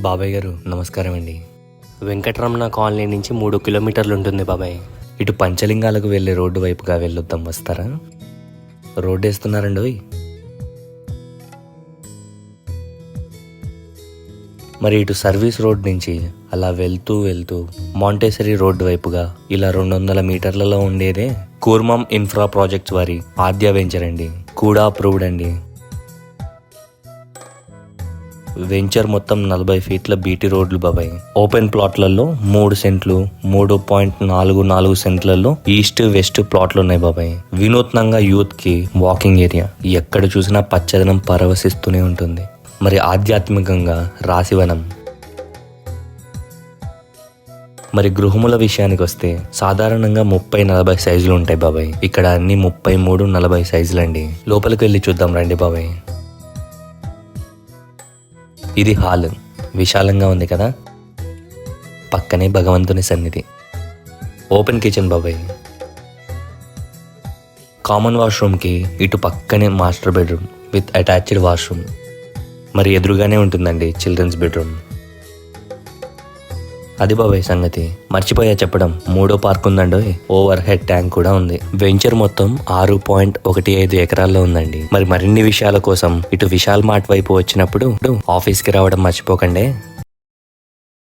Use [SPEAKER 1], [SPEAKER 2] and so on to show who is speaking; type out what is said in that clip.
[SPEAKER 1] బాబాయ్ గారు నమస్కారం అండి. వెంకటరమణ కాలనీ నుంచి మూడు కిలోమీటర్లు ఉంటుంది బాబాయ్. ఇటు పంచలింగాలకు వెళ్ళే రోడ్డు వైపుగా వెళ్ళొద్దాం వస్తారా? రోడ్డు వేస్తున్నారండి మరి ఇటు సర్వీస్ రోడ్ నుంచి అలా వెళ్తూ వెళ్తూ మాంటేసరీ రోడ్డు వైపుగా ఇలా రెండు వందల మీటర్లలో ఉండేదే కూర్మం ఇన్ఫ్రా ప్రాజెక్ట్స్ వారి ఆద్య వెంచర్ అండి. కూడా అప్రూవ్డ్ అండి. వెంచర్ మొత్తం నలభై ఫీట్ల బీటీ రోడ్లు బాబాయ్. ఓపెన్ ప్లాట్లలో మూడు సెంట్లు మూడు పాయింట్ నాలుగు నాలుగు సెంట్లలో ఈస్ట్ వెస్ట్ ప్లాట్లు ఉన్నాయి బాబాయ్. వినూత్నంగా యూత్కి వాకింగ్ ఏరియా. ఎక్కడ చూసినా పచ్చదనం పరవశిస్తూనే ఉంటుంది. మరి ఆధ్యాత్మికంగా రాశివనం. మరి గృహముల విషయానికి వస్తే సాధారణంగా ముప్పై నలభై సైజులు ఉంటాయి బాబాయ్. ఇక్కడ అన్ని ముప్పై మూడు నలభై సైజులు అండి లోపలికి వెళ్ళి చూద్దాం రండి బాబాయ్. ఇది హాల్. విశాలంగా ఉంది కదా? పక్కనే భగవంతుని సన్నిధి. ఓపెన్ కిచెన్ బాబాయ్. కామన్ వాష్రూమ్కి ఇటు పక్కనే master bedroom with attached washroom మరి ఎదురుగానే ఉంటుందండి చిల్డ్రన్స్ బెడ్రూమ్ అది బాబాయ్ సంగతి. మర్చిపోయా చెప్పడం. మూడో పార్క్ ఉందండి ఓవర్ హెడ్ ట్యాంక్ కూడా ఉంది. వెంచర్ మొత్తం ఆరు పాయింట్ ఒకటి ఐదు ఎకరాల్లో ఉందండి. మరి మరిన్ని విషయాల కోసం ఇటు విశాల్ మార్ట్ వైపు వచ్చినప్పుడు ఆఫీస్కి రావడం మర్చిపోకండి.